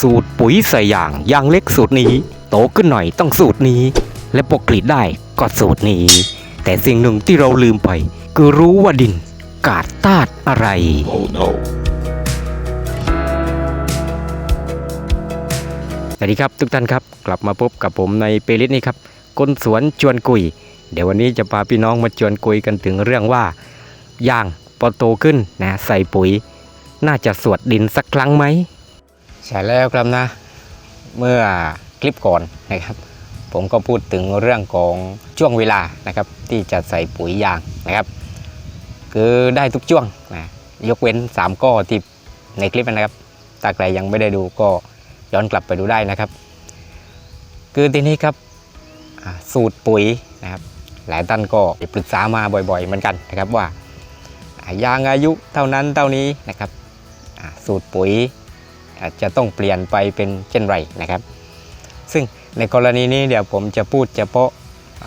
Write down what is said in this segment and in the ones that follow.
สูตรปุ๋ยใส่ยางยางเล็กสูตรนี้ โตขึ้นหน่อยต้องสูตรนี้ และปกกรีดได้ก็สูตรนี้ แต่สิ่งหนึ่งที่เราลืมไป คือรู้ว่าดินกาดตาดอะไร Oh no. สวัสดีครับทุกท่านครับ กลับมาพบกับผมในเปลิสนี้ครับคนสวนชวนคุย เดี๋ยววันนี้จะพาพี่น้องมาชวนคุยกันถึงเรื่องว่ายางพอโตขึ้นนะใส่ปุ๋ย น่าจะสวดดินสักครั้งไหม ใช่แล้วครับนะ เมื่อคลิปก่อนนะครับ ผมก็พูดถึงเรื่องของช่วงเวลานะครับ ที่จะใส่ปุ๋ยยางนะครับ คือได้ทุกช่วงนะยกเว้น 3 ก้อที่ในคลิปนะครับถ้าใครยังไม่ได้ดูก็ย้อนกลับไปดูได้นะครับ คือทีนี้ครับสูตรปุ๋ยนะครับ หลายท่านก็ปรึกษามาบ่อยๆเหมือนกันนะครับว่ายางอายุเท่านั้นเท่านี้นะครับสูตรปุ๋ย อาจจะต้องเปลี่ยนไปเป็นเช่นไรนะครับ ซึ่งในกรณีนี้เดี๋ยวผมจะพูดเฉพาะ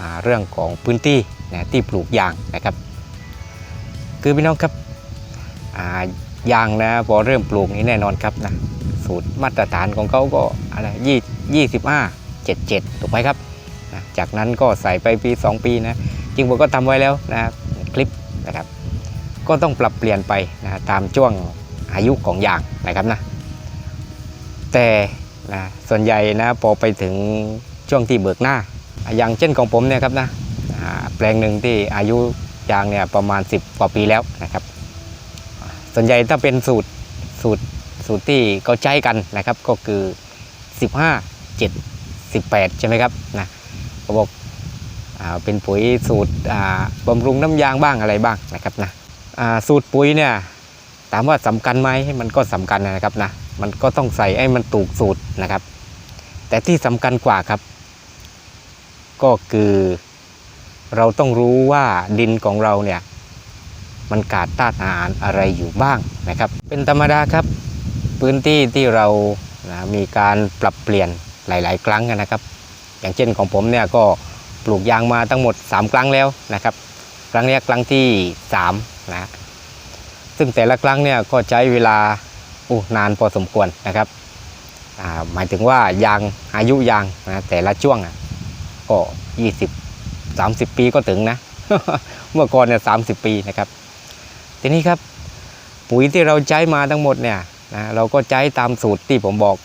าเรื่องของพื้นที่นะที่ปลูกยางนะครับ คือพี่น้องครับายางนะพอเริ่มปลูกนี้แน่นอนครับนะสูตรมาตรฐานของเขาก็อะไรยี่ยี่สิบห้าเจ็ดเจ็ดถูกไหมครับนะจากนั้นก็ใส่ไปปี 2 ปีนะจริงผมก็ทำไว้แล้วนะครับคลิปนะครับ ก็ต้องปรับเปลี่ยนไปนะตามช่วงอายุของยางนะครับนะ แต่นะส่วนใหญ่นะพอไปถึงช่วงที่เบิกหน้า อย่างเช่นของผมเนี่ยครับนะแปลงหนึ่งที่อายุยางเนี่ยประมาณ 10 กว่าปีแล้วนะครับ ส่วนใหญ่ถ้าเป็นสูตรสูตรสูตรที่เขาใช้กันนะครับก็คือ 15 7 18 ใช่ไหมครับนะเขาบอกอเป็นปุ๋ยสูตรบำรุงน้ำยางบ้างอะไรบ้างนะครับนะสูตรปุ๋ยเนี่ยถามว่าสำคัญไหมมันก็สำคัญนะครับนะ มันก็ต้องใส่ให้มันถูกสูตรนะครับ แต่ที่สำคัญกว่าครับ ก็คือเราต้องรู้ว่าดินของเราเนี่ย มันขาดธาตุอาหารอะไรอยู่บ้างนะครับ เป็นธรรมดาครับ พื้นที่ที่เรานะมีการปรับเปลี่ยนหลาย ๆ ครั้งนะครับ อย่างเช่นของผมเนี่ยก็ปลูกยางมาทั้งหมด 3 ครั้งแล้วนะครับ ครั้งนี้ครั้งที่3นะซึ่งแต่ละครั้งเนี่ยก็ใช้เวลา อ้นานพอสมควรนะครับหมายถึงว่ายางอายุยางนะแต่ละช่วงอะก็ 20 30 ปีก็ถึงนะ เมื่อก่อนเนี่ย30ปีนะครับ ทีนี้ครับปุ๋ยที่เราใช้มาทั้งหมดเนี่ยนะเราก็ใช้ตามสูตรที่ผมบอก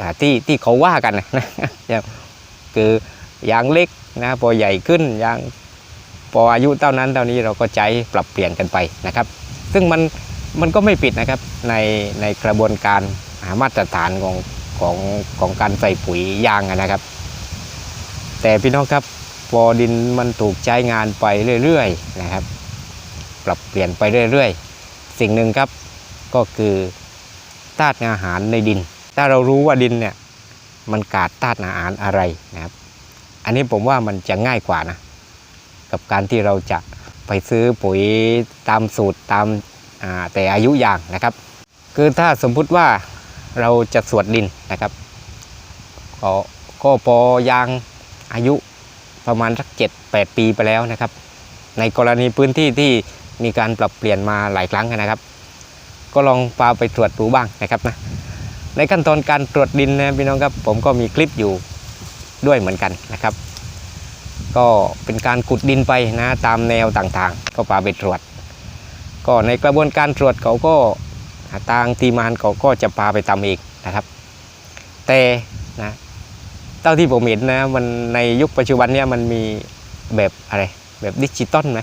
อที่ที่เขาว่ากันนะคือยางเล็กนะพอใหญ่ขึ้นยางพออายุเท่านั้นเท่านี้เราก็ใช้ปรับเปลี่ยนกันไปนะครับ ซึ่งมัน มันก็ไม่ผิดนะครับในในกระบวนการหามาตรฐานของของของการใส่ปุ๋ยยางนะครับ แต่พี่น้องครับพอดินมันถูกใช้งานไปเรื่อยๆนะครับ ปรับเปลี่ยนไปเรื่อยๆ สิ่งหนึ่งครับก็คือธาตุอาหารในดิน ถ้าเรารู้ว่าดินเนี่ยมันขาดธาตุอาหารอะไรนะครับ อันนี้ผมว่ามันจะง่ายกว่านะ กับการที่เราจะไปซื้อปุ๋ยตามสูตรตาม แต่อายุยางนะครับ คือถ้าสมมุติว่าเราจะสวดดินนะครับก็ก็พอยางอายุประมาณสักเจ็ดแปดปีไปแล้วนะครับ ในกรณีพื้นที่ที่มีการปรับเปลี่ยนมาหลายครั้งนะครับ ก็ลองพาไปตรวจดูบ้างนะครับนะในขั้นตอนการตรวจดินนะพี่น้องครับผมก็มีคลิปอยู่ด้วยเหมือนกันนะครับ ก็เป็นการขุดดินไปนะตามแนวต่างๆ ก็พาไปตรวจ ก็ในกระบวนการตรวจเขาก็ทางทีมานเขาก็จะพาไปทำเองนะครับ แต่นะเท่าที่ผมเห็นนะมันในยุคปัจจุบันเนี่ยมันมีแบบอะไรแบบดิจิตอลไหม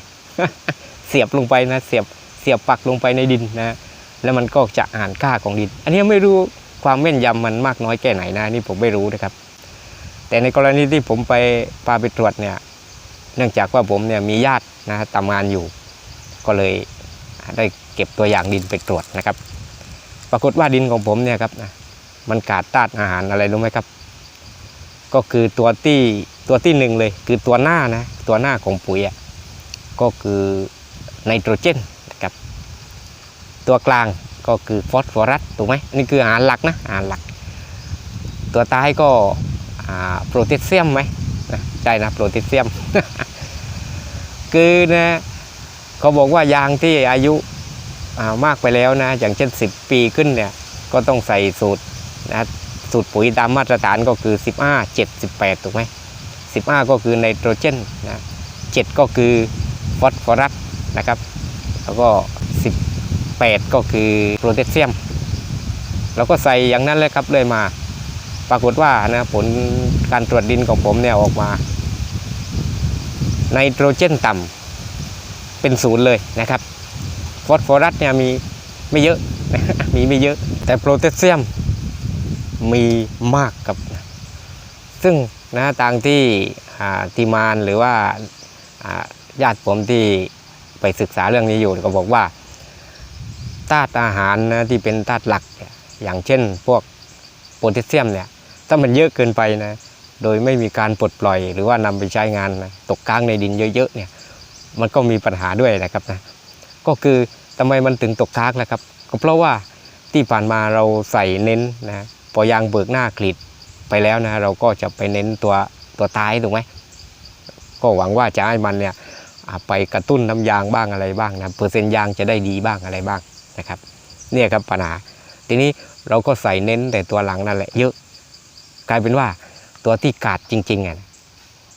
เสียบลงไปนะเสียบเสียบปักลงไปในดินนะแล้วมันก็จะอ่านค่าของดิน อันนี้ไม่รู้ความแม่นยำมันมากน้อยแค่ไหนนะนี่ผมไม่รู้นะครับ แต่ในกรณีที่ผมไปพาไปตรวจเนี่ยเนื่องจากว่าผมเนี่ยมีญาตินะทำงานอยู่ ก็เลย ได้เก็บตัวอย่างดินไปตรวจนะครับ ปรากฏว่าดินของผมเนี่ยครับนะมันขาดธาตุอาหารอะไรรู้ไหมครับ ก็คือตัวที่ตัวที่หนึ่งเลย คือตัวหน้านะตัวหน้าของปุ๋ยอะก็คือไนโตรเจนนะครับ ตัวกลางก็คือฟอสฟอรัสถูกไหมนี่คืออาหารหลักนะอาหารหลัก ตัวท้ายก็อ่าโพแทสเซียมไหมนะใช่นะโพแทสเซียม คือนะ เขาบอกว่ายางที่อายุามากไปแล้วนะอย่างเช่น 10 ปีขึ้นเนี่ยก็ต้องใส่สูตรนะสูตรปุ๋ยตามมาตรฐานก็คือ 15 7 18ถูกไหม15 ก็คือไนโตรเจนนะ7ก็คือฟอสฟอรัสนะครับ แล้วก็ 18 ก็คือโพแทสเซียมเราก็ใส่อย่างนั้นเลยครับเลยมา ปรากฏว่านะผลการตรวจดินของผมเนี่ยออกมาไนโตรเจนต่ำ เป็นศูนย์เลยนะครับฟอสฟอรัสเนี่ยมีไม่เยอะมีไม่เยอะ แต่โพแทสเซียมมีมากครับ ซึ่งนะทางที่ทีมานหรือว่าญาติผมที่ไปศึกษาเรื่องนี้อยู่ก็บอกว่าธาตุอาหารนะที่เป็นธาตุหลัก อย่างเช่นพวกโพแทสเซียมเนี่ยถ้ามันเยอะเกินไปนะโดยไม่มีการปลดปล่อยหรือว่านำไปใช้งานนะตกค้างในดินเยอะๆเนี่ย มันก็มีปัญหาด้วยนะครับนะก็คือทำไมมันถึงตกค้างนะครับ ก็เพราะว่าที่ผ่านมาเราใส่เน้นนะพอยางเบิกหน้ากรีดไปแล้วนะเราก็จะไปเน้นตัวตัวท้ายถูกไหมก็หวังว่าจะให้มันเนี่ยไปกระตุ้นน้ำยางบ้างอะไรบ้างนะเปอร์เซ็นต์ยางจะได้ดีบ้างอะไรบ้างนะครับเนี่ยครับปัญหาทีนี้เราก็ใส่เน้นแต่ตัวหลังนั่นแหละเยอะ กลายเป็นว่าตัวที่กาดจริงๆอะ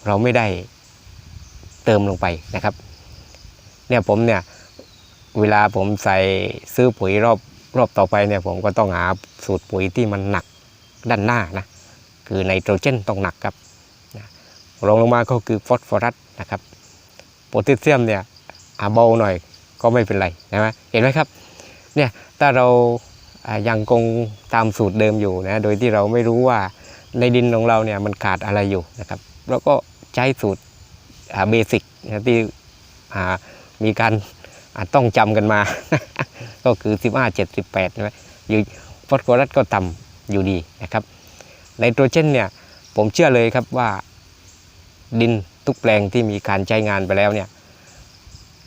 เราไม่ได้เติมลงไปนะครับ เนี่ยผมเนี่ยเวลาผมใส่ซื้อปุ๋ยรอบรอบต่อไปเนี่ยผมก็ต้องหาสูตรปุ๋ยที่มันหนักด้านหน้านะคือไนโตรเจนต้องหนักครับนะรองลงมาก็คือฟอสฟอรัสนะครับโพแทสเซียมเนี่ยอาเบาหน่อยก็ไม่เป็นไรนะเห็นไหมครับเนี่ยถ้าเรายังคงตามสูตรเดิมอยู่นะโดยที่เราไม่รู้ว่าในดินของเราเนี่ยมันขาดอะไรอยู่นะครับแล้วก็ใช้สูตรเบสิกนะที่อ่า มีการอ่าต้องจำกันมา ก็คือ 15 7 18ใช่ไหมอยู่ฟอสฟอรัสก็ต่ำอยู่ดีนะครับไนโตรเจนเนี่ยผมเชื่อเลยครับว่าดินทุกแปลงที่มีการใช้งานไปแล้วเนี่ย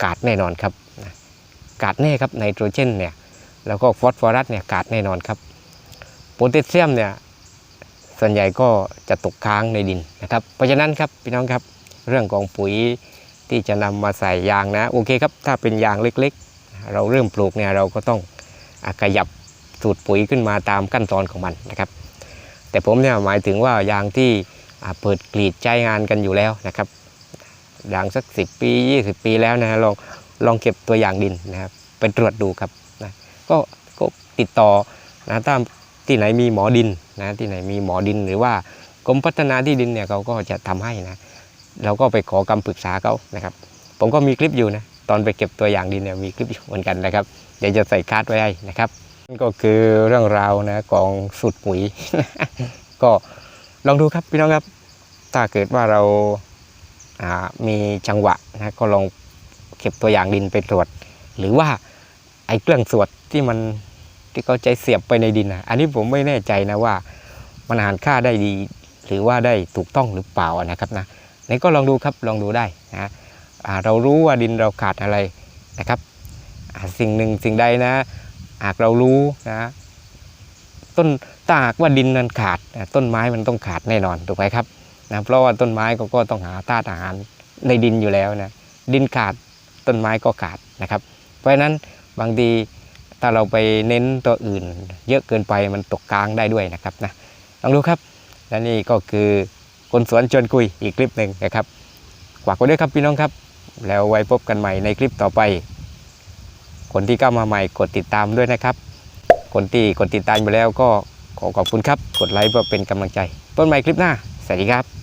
กาดแน่นอนครับกาดแน่ครับไนโตรเจนเนี่ยแล้วก็ฟอสฟอรัสเนี่ยกาดแน่นอนครับโพแทสเซียมเนี่ยส่วนใหญ่ก็จะตกค้างในดินนะครับ เพราะฉะนั้นครับพี่น้องครับเรื่องของปุ๋ย ที่จะนำมาใส่ยางนะโอเคครับถ้าเป็นยางเล็กๆ เราเริ่มปลูกเนี่ยเราก็ต้องอขยับสูตรปุ๋ยขึ้นมาตามขั้นตอนของมันนะครับ แต่ผมเนี่ยหมายถึงว่ายางที่เปิดกรีดใช้งานกันอยู่แล้วนะครับยางสัก 10 ปี 20 ปีแล้วนะฮะลองลองเก็บตัวอย่างดินนะครับไปตรวจดูครับนะก็ก็ติดต่อนะถ้าที่ไหนมีหมอดินนะที่ไหนมีหมอดินหรือว่ากรมพัฒนาที่ดินเนี่ยเขาก็จะทำให้นะ เราก็ไปขอคำปรึกษาเขานะครับ ผมก็มีคลิปอยู่นะ ตอนไปเก็บตัวอย่างดินเนี่ยมีคลิปอยู่เหมือนกันนะครับ เดี๋ยวจะใส่คาดไว้ให้นะครับนั่นก็คือเรื่องราวนะของสูตรปุ๋ย ก็ลองดูครับพี่น้องครับ ถ้าเกิดว่าเราอ่ามีจังหวะนะก็ลองเก็บตัวอย่างดินไปตรวจ หรือว่าไอ้เครื่องสวดที่มันที่เขาใจเสียบไปในดินนะอันนี้ผมไม่แน่ใจนะว่ามันหารค่าได้ดี หรือว่าได้ถูกต้องหรือเปล่านะครับนะ นี่ก็ลองดูครับลองดูได้นะเรารู้ว่าดินเราขาดอะไรนะครับสิ่งหนึ่งสิ่งใดนะหากเรารู้นะต้นถ้าหากว่าดินนั้นขาดต้นไม้มันต้องขาดแน่นอนถูกไหมครับนะเพราะว่าต้นไม้ก็ก็ต้องหาธาตุอาหารในดินอยู่แล้วนะดินขาดต้นไม้ก็ขาดนะครับ เพราะฉะนั้นบางทีถ้าเราไปเน้นตัวอื่น เยอะเกินไปมันตกกลางได้ด้วยนะครับนะลองดูครับและนี่ก็คือ คนสวนชวนคุยอีกคลิปหนึ่งนะครับฝากไว้ด้วยครับพี่น้องครับ แล้วไว้พบกันใหม่ในคลิปต่อไป คนที่เข้ามาใหม่กดติดตามด้วยนะครับ คนที่กดติดตามไปแล้วก็ขอขอบคุณครับ กดไลค์เพื่อเป็นกำลังใจพบกันใหม่คลิปหน้า สวัสดีครับ